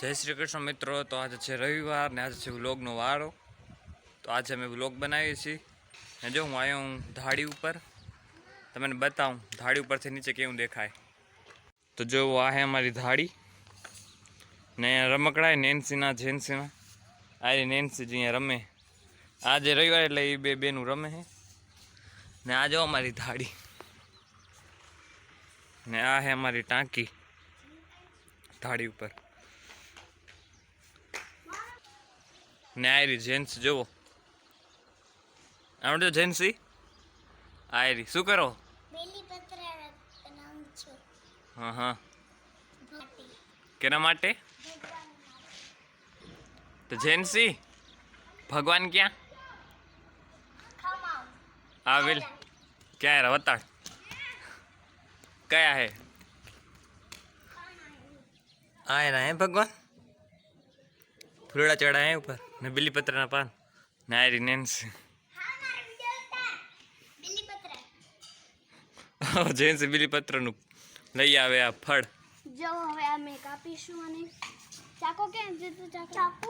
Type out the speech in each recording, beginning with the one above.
જય શ્રી કૃષ્ણ મિત્રો, તો આજે છે રવિવાર ને આજે છે વ્લોગનો વારો. તો આજે અમે વ્લોગ બનાવીએ છીએ. ને જો હું આવ્યો હું ધાડી ઉપર, તમને બતાવું ધાડી ઉપરથી નીચે કેવું દેખાય. તો જો આ છે અમારી ધાડી. ને રમકડાય નેન્સીના, જેન્સીના. આ નેન્સી જે રમે. આજે રવિવાર એટલે એ બે બેનું રમે છે ને આ જો અમારી ધાડી. ને આ છે અમારી ટાંકી ધાડી ઉપર. ને આયરી જેન્ટ્સ જુઓ આવડે જેન્સી આયરી શું કરો બેલીપત્ર બનાવું છું હા હા ભાટી કેના માટે ભગવાન તો જેન્સી ભગવાન ક્યાં ખમાવ આવેલ ક્યાં રે વતાડ કયા હે આયરા હે ભગવાન ફૂલડા ચડા હે ઉપર ને બિલીપત્રના પાન ને આયરી નેન્સી હા મારા વિડિયો ઉતાર બેલીપત્ર જેન્સી બિલીપત્રનું લઈ આવે આ ફળ જો હવે અમે કાપીશું અને ચાકો કેમ છે તું ચાકો ચાકુ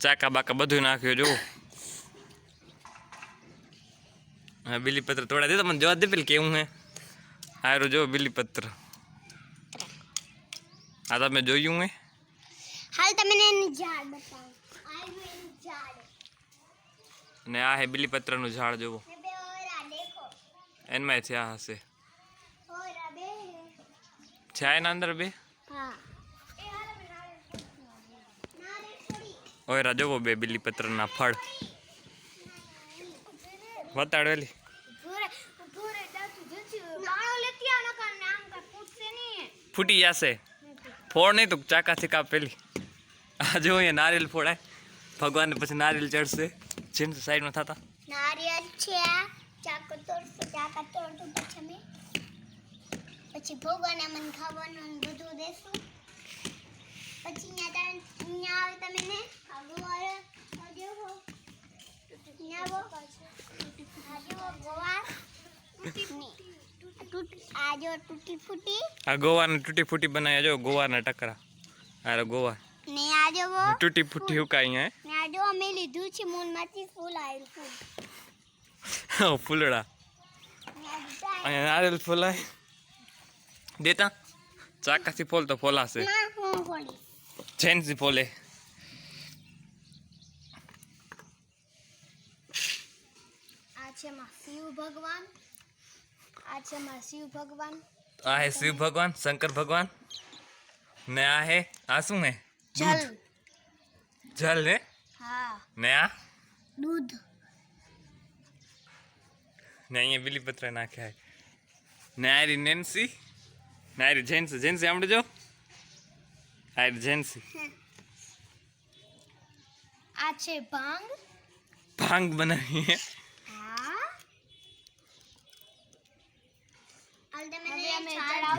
ચાકા બાકા બધું નાખ્યું જો હા બિલીપત્ર તોડા દે તો મને જોવા દે પેલી કેવું હે હારું જો બિલીપત્ર આ તમે જોયું હે હાલ તમને એની ઝાડ બતાવું આયુ એની ઝાડ અને આ હે બિલીપત્રનું ઝાડ જોવો ને બે ઓરા દેખો એનમાં થયા હશે ઓરા બે છે એના અંદર બે હા એ હાલ મે નારે નારે છોડી ઓયરા જોવો બે બિલીપત્રના ફળ વતાડેલી ભૂરે ભૂરે દાતું જતી નાણો લેતી આ નકર નામ કા પૂછશે નહીં ફૂટી જશે ફોડ નહીં તો ચાકાથી કાપેલી આ જો અહીંયા નારિયેલ ફોડાય. ભગવાનને પછી નારિયેલ ચડશે. જેમ સાઈડમાં થતા. નારિયેલ છે આ. ચાકો તોડશું ચાકા તોડશું પછી અમે. પછી ભગવાન અમને ખાવાનું બધું દેશું. પછી ત્યાં ત્યાં આવે તમે ને? આગો આવે આજે હો ત્યાં આવો. આજે હો ગોવા તૂટી આજો તૂટી ફૂટી આ ગોવાને તૂટી ફૂટી બનાવ્યા જો ગોવાના ટકરા અરે ગોવા ને આજો હો તૂટી ફૂટી હુકાઈ હે ને આજો અમે લીધું છે મૂનમાંથી ફૂલ આવ્યું ફૂલ ફૂલડા ને આજે ચાય- અહીંયા નારિયેલ ફોલાય દેતા ચાકાથી ફોલ તો ફોલાશે ના હું ખોલીશ જેન્સી ફોલે આ છે માં શિવ ભગવાન આ છે માં શિવ ભગવાન આ હે શિવ ભગવાન શંકર ભગવાન ને આ હે આ શું હે જલ જલ હે હા ને આ દૂધ ને અહીંયા બિલીપત્ર નાખ્યા હે ને આરી નેન્સી ને આરી જેન્સી જેન્સી સાંભળજો આરી જેન્સી આ છે ભાંગ ભાંગ બનાવી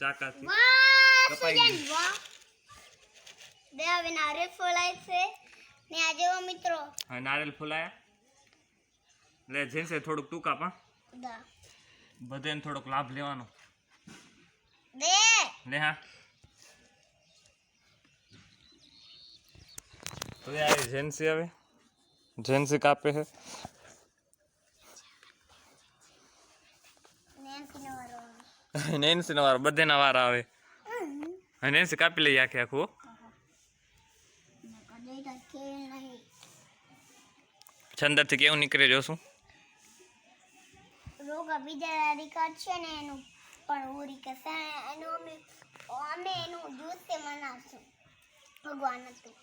ચાકાથી. કપાઈ બે હવે નારિયેળ ફોલાય છે. ને આ જુઓ મિત્રો. હવે નારિયેલ ફોલાયા. લે જેન્સે થોડુંક ટૂંકા હા. દા. બધાને થોડોક લાભ લેવાનો. દે. લે હા. તો આ જેન્સી હવે. જેન્સી કાપે છે નેન્સી નો વારો નેન્સી નો વાર બધેના વાર આવે. નેન્સી કાપી લઈએ આખે આખું છંદર તો અંદરથી કેવું નીકળે જોશું રોગ બીજા રિકાર્ડ છે ને એનું પણ ઉરી કે એનું અમે અમે એનું જ્યુસ મનાવશું. ભગવાન હતું.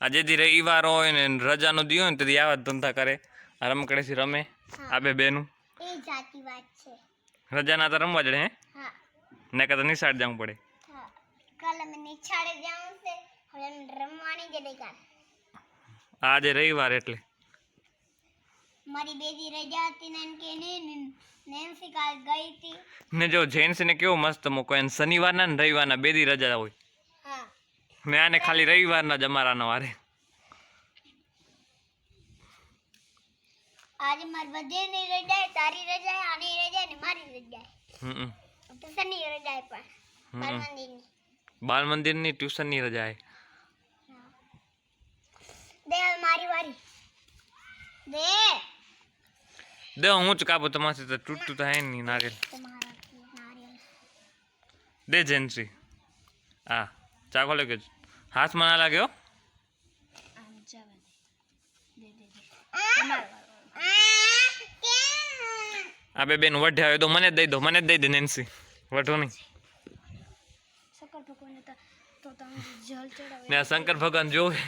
આજે દી રવિવાર હોય ને રજાનો દી હોય ને તેથી આવા ધંધા કરે. રમકડેથી રમે આ બે બેનું. એ જાતી વાત છે. રજાના તો રમવા જ હે? હા. ને કદાચ તો નિશાળ જવું પડે. જ આજે રવિવાર એટલે. મારી બેદી રજા હતી ને એમ કે નહીં નેન્સી કાલ ગઈ હતી. ને જો કેવો મસ્ત મૂકો એને શનિવારના ને રવિવારના બે દી રજા હોય. મેં ને આને ખાલી રવિવારના જ અમારાનો વારે આજે મારી બધેની રજા તારી રજા આની રજા ને મારી રજા હમ ટ્યુશનની રજા પણ બાલ મંદિરની બાલ મંદિરની ટ્યુશનની રજા હે દે હવે મારી વારી દે દે હું જ કાપું તમારથી તો તૂટતું તો હે નહીં નારિયેલ તમારા નારિયેલ દે જેન્ટ્સી હા ચાકો લે કે હાથમાં ના લાગ્યો આમ જવા દે દે દે દે આ બે બેન વઢ્યા હોય તો મને જ દઈ દો મને જ દઈ દે નેન્સી વઢો નહીં શંકર ભગવાન તો તમે જલ ચડાવે ને આ શંકર ભગવાન જોવે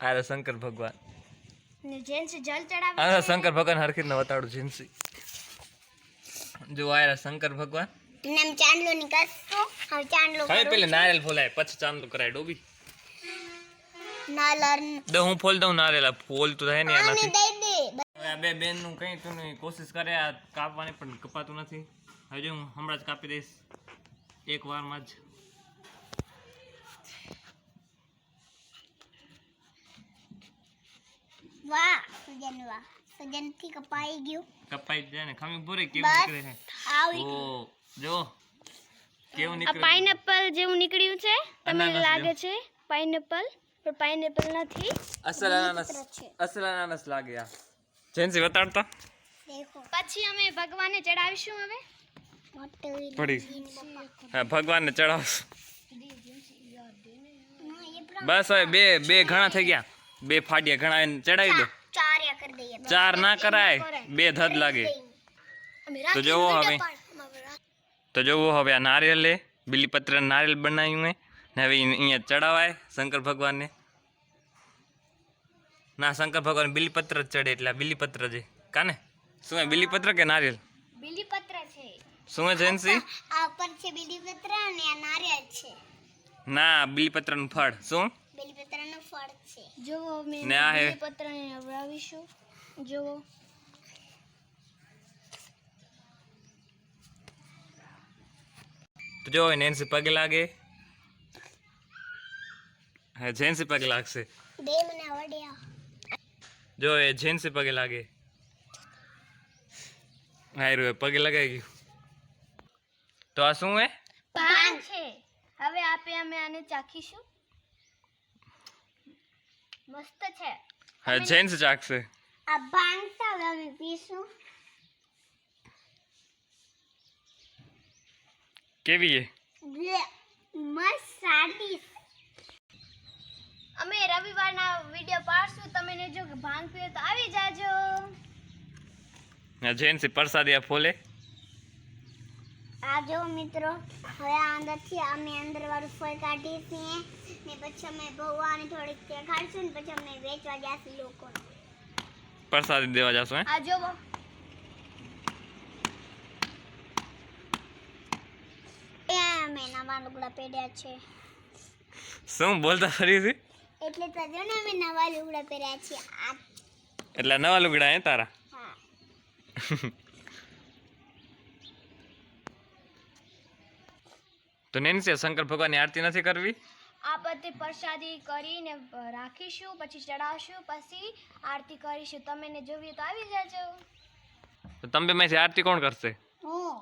આ રે શંકર ભગવાન ને જેન્સ જલ ચડાવે આ રે શંકર ભગવાન હરખીને વતાડું જેન્સી જો આ રે શંકર ભગવાન નામ ચાંદલો નીકળતો હવે ચાંદલો હવે પેલે નારિયેલ ફોલાય પછી ચાંદલો કરાય ડોબી નાલર દે હું ફોલ દઉં નારિયેલ આ ફોલ તો થાય ને આને બે બેનનું કંઈ તું કોશિશ કરે આ કાપવાની પણ કપાતું નથી. હજુ હું હમણાં જ કાપી દઈશ. એક વારમાં જ. વાહ સુજન વાહ. સુજનથી કપાઈ ગયું. કપાઈ જ જાય ને. ખમી પૂરી કેવું નીકળે છે? આવી ઓ જો કેવું આ પાઇનેપલ જેવું નીકળ્યું છે? તમને લાગે છે? પાઇનેપલ? પણ પાઇનેપલ નથી. અસલ અનાનસ અસલ અનાનસ લાગે આ. જેન્સી બતાડતા દેખો પછી અમે ભગવાનને ચડાવીશું હવે મોટી પડી હા ભગવાનને ચડાવશું ના એ પણ બસ હવે બે બે ઘણા થઈ ગયા બે ફાડિયા ઘણા એને ચડાવી દો ચાર યા કરી દઈએ ચાર ના કરાય બે ધડ લાગે તો જોવો હવે તો જોવો હવે આ નારિયેલ લે બીલીપત્ર નારિયેલ બનાવ્યું હે ને હવે ઈને અહીંયા ચડાવાય શંકર ભગવાનને ના શંકર ભગવાન બિલીપત્ર જ ચડે એટલે બિલીપત્ર છે કાને? શું બિલીપત્ર કે નારિયેલ? બિલીપત્ર છે. શું જેન્સી આ ઉપર છે બિલીપત્ર અને આ નારિયેલ છે. ના બીલીપત્રનું ફળ. શું? બીલીપત્રનું ફળ છે. જોવો અમે ને આ હે. જોવો તો જો નેન્સી પગે લાગે. હા જેન્સી પગે લાગશે. બે મને આવડ્યા. જો એ જેન્સી પગે લાગે હારું એ પગે લગાઈ ગયું તો આ શું હે પાન છે હવે આપે અમે આને ચાખીશું મસ્ત છે હા જેન્સ ચાખશે આ ભાંગ છે હવે અમે પીશું કેવી હે લે, મસ્ત સાદી અમે રવિવારના વિડિયો પાડશું. તમે ને જો ભાંગ પીવો તો આવી જાજો. હા જેન્સી પ્રસાદી આ ફોલે. આ જો મિત્રો હવે આ અંદરથી અમે અંદર વાળું ફળ કાઢીએ છીએ. ને પછી અમે ભગવાને થોડીક દેખાડશું ને પછી અમે વેચવા જશું લોકો પ્રસાદી દેવા જશું આ જો એ અમે નવા લુગડા પહેર્યા છે. શું બોલતા ફરીથી? એટલે તો જો ને અમે નવા લુગડા પહેર્યા છે આ એટલે નવા લુગડા હે તારા? હા. તો નેન્સી શંકર ભગવાનની આરતી નથી કરવી? આ બધી પ્રસાદી કરીને રાખીશું પછી ચડાવશું પછી આરતી કરીશું. તમે ને જોવી તો આવી જજો. તો તમે બેમાંથી આરતી કોણ કરશે? હું.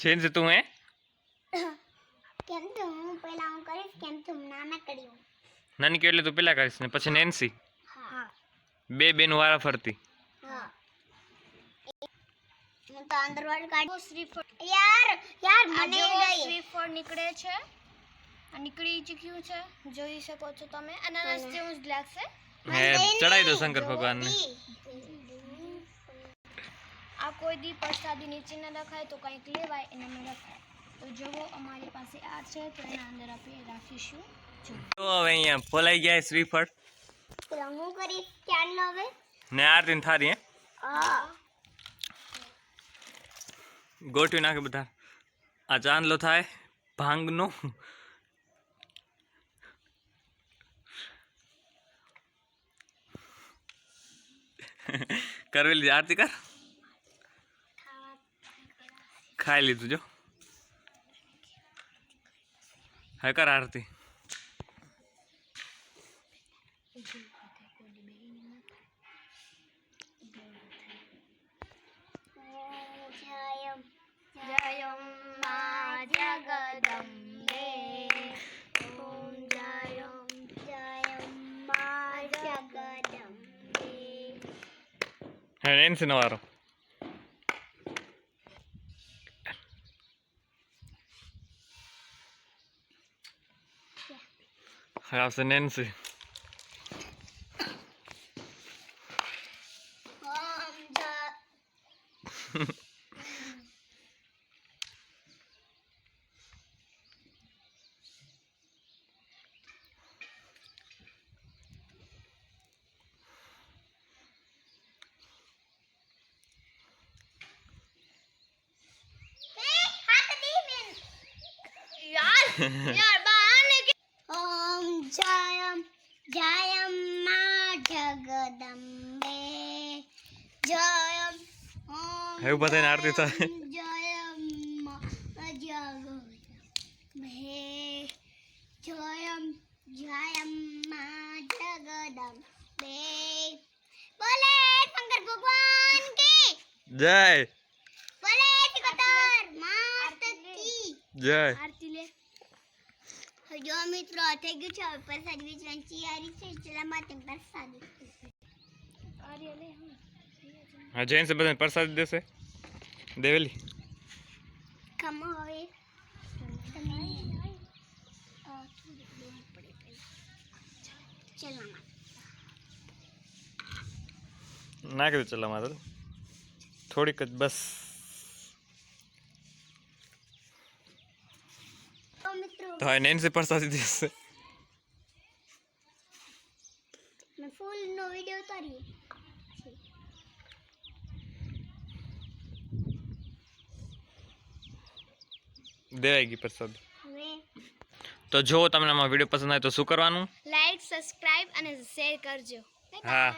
જેન્સી તું હે? કેમ તો હું? પહેલા હું કરીશ કેમ તું ના ના કર્યું નાની એટલે તું પેલા કરીશ ને પછી નેન્સી બે બેન વારા ફરતી. તો અંદર વાળું કાઢું શ્રીફળ યાર યાર આ મને શ્રીફળ નીકળે છે. નીકળી ચૂક્યું છે. જોઈ શકો છો તમે. અનાનસ જેવું જ લાગશે. હે દો શંકર ભગવાનને. આ કોઈ દી પ્રસાદી નીચે ન રખાય તો કંઈક લેવાય એનામાં રખાય. તો જુઓ અમારી પાસે આ છે તો એના અંદર આપણે રાખીશું. તો હવે અહીંયા ફોલાઈ ગયા શ્રીફળ પેલા હું કરીશ ચાંદલો હવે ને આરતી ને થારી હે હા ગોઠવી નાખે બધા આ ચાંદલો થાય ભાંગનો કરવી લીધી આરતી કર ખાઈ લીધું જો હા કર આરતી மெயின்ஸின வரும் abstinency. Um. યાર બહાને કે ઓમ જયમ જયમ મા જગદંબે જયમ ઓમ એવું બધાને આરતી થાય. જયમ મા જગદંબે જયમ જયમ મા જગદંબે બોલે શંકર ભગવાન કી જય બોલે સિકંદર માત કી જય આરતી લે જો મિત્રો થઈ ગયું છે હવે પ્રસાદ વેચવાની તૈયારી છે એટલા માટે પ્રસાદ હું જૈન છે બધાને પ્રસાદ દેશે? દેવેલી? ખમો હવે. નાખી દો ચલા માતા થોડીક જ બસ. તો હવે નેન્સી પ્રસાદી દેશે મેં ફૂલનો વીડિયો ઉતારીએ દેવાઈ પ્રસાદ તો જો તમને અમારો વીડિયો પસંદ આવે તો શું કરવાનું લાઈક સબસ્ક્રાઇબ અને શેર કરજો હા.